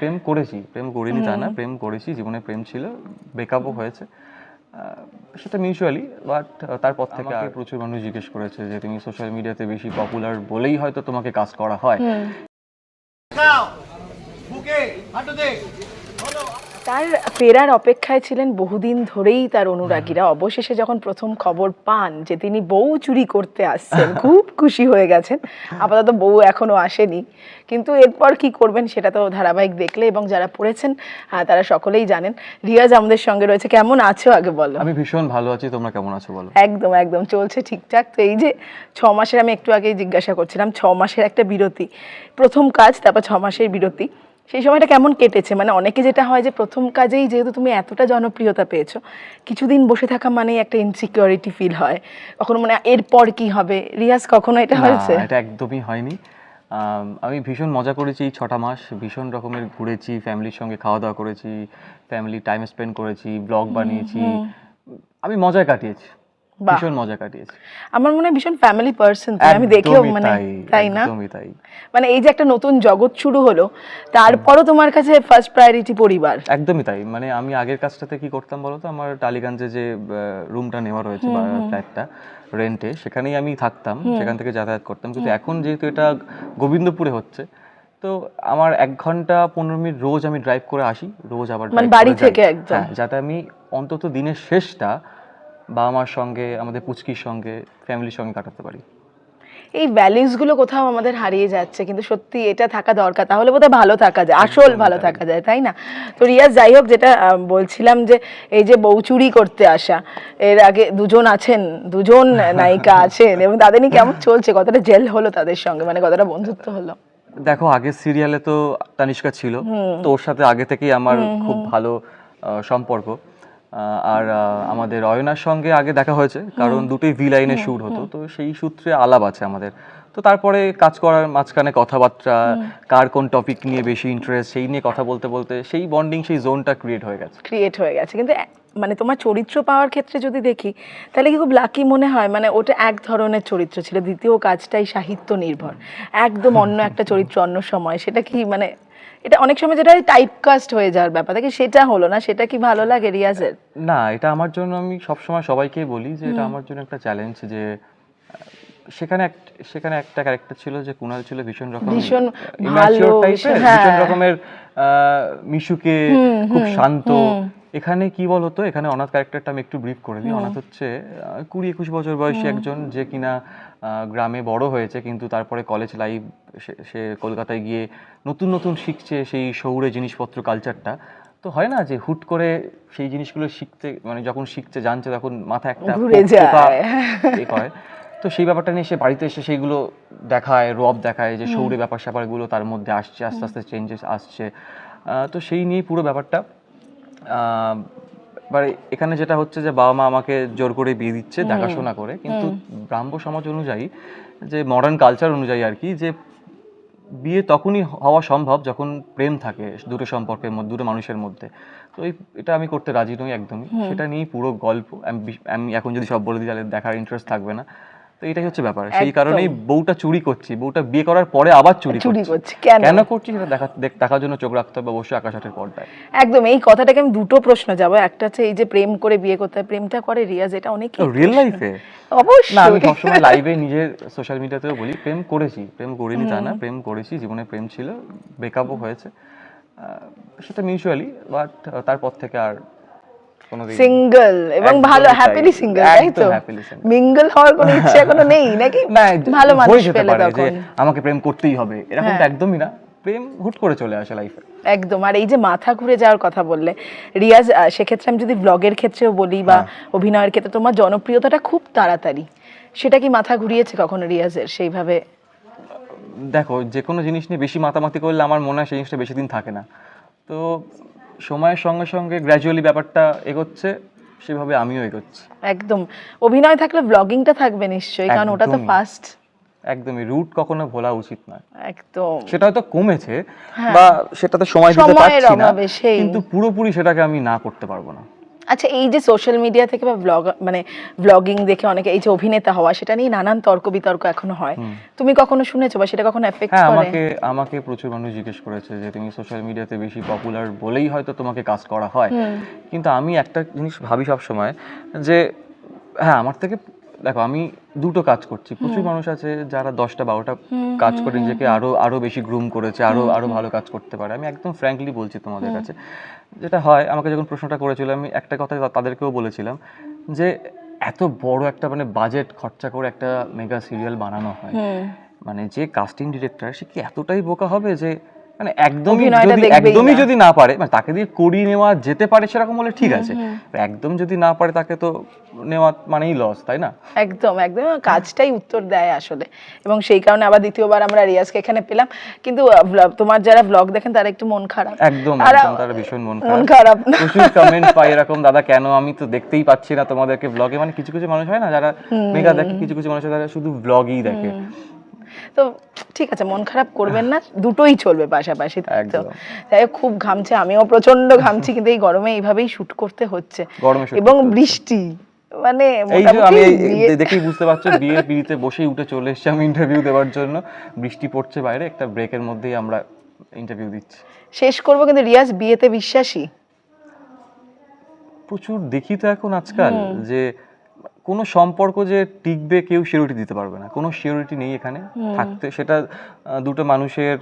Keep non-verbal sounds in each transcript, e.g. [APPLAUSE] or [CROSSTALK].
প্রেম করেছি প্রেম করিনি তা না প্রেম করেছি জীবনে প্রেম ছিল ব্রেকআপও হয়েছে। সেটা মিউচুয়ালি বাট তারপর থেকে আর প্রচুর মানুষ জিজ্ঞেস করেছে যে তুমি সোশ্যাল মিডিয়াতে বেশি পপুলার বলেই হয়তো তোমাকে কাজ করা হয়। তার ফেরার অপেক্ষায় ছিলেন বহুদিন ধরেই তার অনুরাগীরা। অবশেষে যখন প্রথম খবর পান যে তিনি বউ চুরি করতে আসছেন [LAUGHS] খুব খুশি হয়ে গেছেন। আপাতত বউ এখনও আসেনি। কিন্তু এরপর কি করবেন সেটা তো ধারাবাহিক দেখলে এবং যারা পড়েছেন তারা সকলেই জানেন। রিয়াজ আমাদের সঙ্গে রয়েছে। কেমন আছো আগে বলো? আমি ভীষণ ভালো আছি। তোমরা কেমন আছো বলো? একদম একদম। চলছে ঠিকঠাক। তো এই যে ছ মাসের আমি একটু আগেই জিজ্ঞাসা করছিলাম ছ মাসের একটা বিরতি। প্রথম কাজ তারপর ছ মাসের বিরতি। সেই সময়টা কেমন কেটেছে? মানে অনেকে যেটা হয় যে প্রথম কাজেই যেহেতু তুমি এতটা জনপ্রিয়তা পেয়েছ কিছুদিন বসে থাকা মানেই একটা ইনসিকিউরিটি ফিল হয়। কখনো মানে এরপর কি হবে? রিয়াজ কখনো এটা হয়েছে? এটা একদমই হয়নি। আমি ভীষণ মজা করেছি এই ছটা মাস। ভীষণ রকমের ঘুরেছি ফ্যামিলির সঙ্গে খাওয়া দাওয়া করেছি ফ্যামিলি টাইম স্পেন্ড করেছি ব্লগ বানিয়েছি। আমি মজায় কাটিয়েছি। ভীষণ মজা কাটিয়েছি। আমার মনে হয় ভীষণ ফ্যামিলি পার্সন আমি দেখেও মানে তাই, না? একদমই তাই। মানে এই যে একটা নতুন জগৎ শুরু হলো তারপরও তোমার কাছে ফার্স্ট প্রায়োরিটি পরিবার। একদমই তাই মানে আমি আগের কাজটাতে কি করতাম বলতো আমার টালিগঞ্জে যে রুমটা নেওয়া রয়েছে বা ফ্ল্যাটটা রেন্টে সেখানেই আমি থাকতাম সেখান থেকে যাতায়াত করতাম। কিন্তু এখন যেহেতু এটা গোবিন্দপুরে হচ্ছে তো আমার এক ঘণ্টা পনেরো মিনিট রোজ আমি ড্রাইভ করে আসি রোজ আবার মানে বাড়ি থেকে একদম। হ্যাঁ, যাতে আমি অন্তত দিনের শেষটা বাবা মার সঙ্গে আমাদের পুচকির সঙ্গে ফ্যামিলির সঙ্গে কাটাতে পারি। এই ভ্যালিউসগুলো কোথাও আমাদের হারিয়ে যাচ্ছে কিন্তু সত্যি এটা থাকা দরকার। তাহলে বোধহয় ভালো থাকা যায় আসল ভালো থাকা যায় তাই না? তো রিয়াজ যাই হোক যেটা বলছিলাম যে এই যে বউ চুরি করতে আসা এর আগে দুজন আছেন দুজন নায়িকা [LAUGHS] আছেন এবং তাদের নিয়ে কেমন চলছে? কতটা জেল হলো তাদের সঙ্গে? মানে কতটা বন্ধুত্ব হলো? দেখো আগের সিরিয়ালে তো তানিষ্কা ছিল। তো ওর সাথে আগে থেকেই আমার খুব ভালো সম্পর্ক। আর আমাদের অয়নার সঙ্গে আগে দেখা হয়েছে কারণ দুটোই ভি লাইনে শুট হতো। তো সেই সূত্রে আলাপ আছে আমাদের। তো তারপরে কাজ করার মাঝখানে কথাবার্তা কার কোন টপিক নিয়ে বেশি ইন্টারেস্ট সেই নিয়ে কথা বলতে বলতে সেই বন্ডিং সেই জোনটা ক্রিয়েট হয়ে গেছে। ক্রিয়েট হয়ে গেছে। কিন্তু মানে তোমার চরিত্র পাওয়ার ক্ষেত্রে যদি দেখি তাহলে কি খুব লাকি মনে হয়? মানে ওটা এক ধরনের চরিত্র ছিল দ্বিতীয় কাজটাই সাহিত্য নির্ভর। একদম অন্য [LAUGHS] একটা চরিত্র অন্য সময়। সেটা কি মানে এটা অনেক সময় যেটা টাইপ কাস্ট হয়ে যাওয়ার ব্যাপার। থাকে সেটা হলো না সেটা কি ভালো লাগে রিয়াজের? না এটা আমার জন্য আমি সবসময় সবাইকে বলি যে এটা আমার জন্য একটা চ্যালেঞ্জ যে সেখানে সেখানে একটা ক্যারেক্টার ছিল যে কুনাল ছিল ভীষণ রকম ভীষণ ভালো, হ্যাঁ। ভীষণ রকমের আহ, মিশুকে খুব শান্ত এখানে কি বলতো? এখানে অনাথ ক্যারেক্টারটা আমি একটু ব্রিফ করে দিই। অনাথ হচ্ছে কুড়ি একুশ বছর বয়সী একজন যে কিনা গ্রামে বড় হয়েছে কিন্তু তারপরে কলেজ লাইফ সে কলকাতায় গিয়ে নতুন নতুন শিখছে সেই শহুরে জিনিসপত্র কালচারটা তো হয় না যে হুট করে সেই জিনিসগুলো শিখতে মানে যখন শিখছে জানছে তখন মাথা একটা ঘুরে যায়। তো সেই ব্যাপারটা নিয়ে সে বাড়িতে এসে সেইগুলো দেখায় রব দেখায় যে শহুরে ব্যাপার স্যাপারগুলো তার মধ্যে আসছে আস্তে আস্তে চেঞ্জেস আসছে। তো সেই নিয়ে পুরো ব্যাপারটা। এবারে এখানে যেটা হচ্ছে যে বাবা মা আমাকে জোর করে বিয়ে দিচ্ছে দেখাশোনা করে কিন্তু ব্রাহ্ম সমাজ অনুযায়ী যে মডার্ন কালচার অনুযায়ী আর কি যে বিয়ে তখনই হওয়া সম্ভব যখন প্রেম থাকে দুটো সম্পর্কের মধ্যে দুটো মানুষের মধ্যে। তো এই এটা আমি করতে রাজি নই একদমই। সেটা নিয়েই পুরো গল্প। আমি এখন যদি সব বলে দিই তাহলে দেখার ইন্টারেস্ট থাকবে না। তো এটাই হচ্ছে ব্যাপার। সেই কারণেই বউটা চুরি করছি। বউটা বিয়ে করার পরে আবার চুরি চুরি করছি। কেন? কেন করছি সেটা দেখা দেখ- দেখার জন্য চোখ রাখতে হবে অবশ্যই আকাশ আটের পর্দায়। একদম। এই কথাটাকে আমি দুটো প্রশ্ন যাব। একটা হচ্ছে এই যে প্রেম করে বিয়ে করতে হয় প্রেমটা করে রিয়াজ এটা অনেক রিয়েল লাইফে না আমি সবসময় লাইভে নিজের সোশ্যাল মিডিয়াতেও বলি প্রেম করেছি। প্রেম করিনি তা না। প্রেম করেছি জীবনে প্রেম ছিল ব্রেকআপও হয়েছে। সেটা মিউচুয়ালি বাট তারপর থেকে আর সিঙ্গেল এবং ভালো হ্যাপিলি সিঙ্গেল তাই তো। মিঙ্গল হওয়ার কোনো ইচ্ছে এখনও নেই নাকি? [LAUGHS] ভালো মানুষ পেলে তখন। আমাকে প্রেম করতেই হবে। এরকম তো একদমই না। প্রেম হুট করে চলে আসে লাইফে একদম আর এই যে মাথা ঘুরে যাওয়ার কথা বললে রিয়াজ সেক্ষেত্রে আমি যদি ব্লগের ক্ষেত্রেও বলি বা অভিনয়ের ক্ষেত্রে তোমার জনপ্রিয়তাটা খুব তাড়াতাড়ি। সেটা কি মাথা ঘুরিয়েছে কখনো রিয়াজের সেইভাবে? দেখো যে কোনো জিনিস নিয়ে বেশি মাতামাতি করলে আমার মনে হয় সেই জিনিসটা বেশি দিন থাকে না। তো সময়ের সঙ্গে সঙ্গে গ্র্যাজুয়ালি ব্যাপারটা এগোচ্ছে সেভাবে আমিও এগোচ্ছি। একদম। অভিনয় থাকলে ব্লগিংটা থাকবে নিশ্চয়ই কারণ ওটা তো ফার্স্ট একদমই রুট কখনো ভোলা উচিত নয়। একদম। সেটা হয়তো কমেছে বা সেটাতে সময় দিতে হ্যাঁ। পারছি না কিন্তু পুরোপুরি সেটাকে আমি না করতে পারব না। আচ্ছা এই যে সোশ্যাল মিডিয়া থেকে বা ব্লগ মানে ব্লগিং দেখে অনেকে এই যে অভিনেতা হওয়া সেটা নিয়ে নানান তর্ক বিতর্ক এখনও হয়। তুমি কখনো শুনেছো বা সেটা কখনো এফেক্ট হ্যাঁ করে? আমাকে আমাকে প্রচুর মানুষ জিজ্ঞেস করেছে যে তুমি সোশ্যাল মিডিয়াতে বেশি পপুলার বলেই হয়তো তোমাকে কাজ করা হয়? কিন্তু আমি একটা জিনিস ভাবি সব সময় যে হ্যাঁ আমার থেকে দেখো আমি দুটো কাজ করছি। প্রচুর মানুষ আছে যারা দশটা বারোটা কাজ করে নিজেকে আরও আরও বেশি গ্রুম করেছে আরও আরও ভালো কাজ করতে পারে। আমি একদম ফ্র্যাঙ্কলি বলছি তোমাদের কাছে। যেটা হয় আমাকে যখন প্রশ্নটা করেছিল আমি একটা কথা তাদেরকেও বলেছিলাম যে এত বড় একটা মানে বাজেট খরচা করে একটা মেগা সিরিয়াল বানানো হয়। মানে যে কাস্টিং ডিরেক্টর সে কি এতটাই বোকা হবে যে মানে একদমই যদি একদমই যদি না পারে মানে তাকে দিয়ে করিয়ে নেওয়া যেতে পারে সেরকম হলে ঠিক আছে। একদম যদি না পারে তাকে তো নেওয়া মানেই লস তাই না? একদম একদম। কাজটাই উত্তর দেয় আসলে। এবং সেই কারণে আবার দ্বিতীয়বার আমরা রিয়াজকে এখানে পেলাম। কিন্তু তোমার যারা ব্লগ দেখেন তারা একটু মন খারাপ। একদম তারা ভীষণ মন মন খারাপ খারাপ প্রচুর কমেন্ট পাই এরকম দাদা কেন আমি তো দেখতেই পাচ্ছি না তোমাদেরকে ব্লগে মানে কিছু কিছু মানুষ হয় না যারা মেগা দেখে কিছু কিছু মানুষ যারা শুধু ব্লগই দেখে। তো ঠিক আছে মন খারাপ করবেন না দুটোই চলবে পাশাপাশি তাই তো। খুব ঘামছে আমিও প্রচণ্ড ঘামছি কিন্তু এই গরমে এইভাবেই শুট করতে হচ্ছে। এবং বৃষ্টি মানে এই যে আমি দেখেই বুঝতে পারছ পিড়িতে বসেই উঠে চলে এসেছি আমি ইন্টারভিউ দেওয়ার জন্য। বৃষ্টি পড়ছে বাইরে একটা ব্রেকের মধ্যেই আমরা ইন্টারভিউ দিচ্ছি। শেষ করব কিন্তু রিয়াজ বিয়েতে বিশ্বাসী? প্রচুর দেখি তো এখন আজকাল যে কোনো সম্পর্ক যে টিকবে কেউ সিউরিটি দিতে পারবে না। কোনো সিউরিটি নেই এখানে থাকতে। সেটা দুটো মানুষের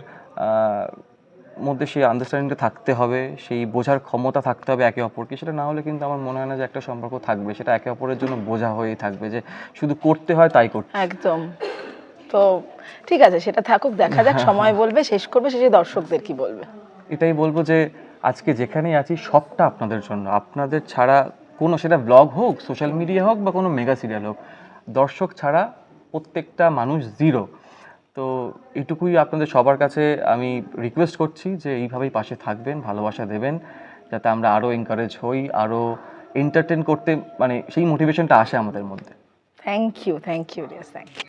মধ্যে সেই আন্ডারস্ট্যান্ডিংটা থাকতে হবে সেই বোঝার ক্ষমতা থাকতে হবে একে অপরকে। সেটা না হলে কিন্তু আমার মনে হয় না যে একটা সম্পর্ক থাকবে। সেটা একে অপরের জন্য বোঝা হয়েই থাকবে যে শুধু করতে হয় তাই করতে একদম। তো ঠিক আছে সেটা থাকুক দেখা যাক সময় বলবে শেষ করবে শেষে দর্শকদের কি বলবে। এটাই বলব যে আজকে যেখানেই আছি সবটা আপনাদের জন্য। আপনাদের ছাড়া কোনো সেটা ব্লগ হোক সোশ্যাল মিডিয়া হোক বা কোনো মেগা সিরিয়াল হোক, দর্শক ছাড়া প্রত্যেকটা মানুষ জিরো তো এটুকুই আপনাদের সবার কাছে আমি রিকোয়েস্ট করছি যে এইভাবেই পাশে থাকবেন, ভালোবাসা দেবেন, যাতে আমরা আরও এনকারেজ হই আরও এন্টারটেন করতে মানে সেই মোটিভেশনটা আসে আমাদের মধ্যে। Thank you thank you thank you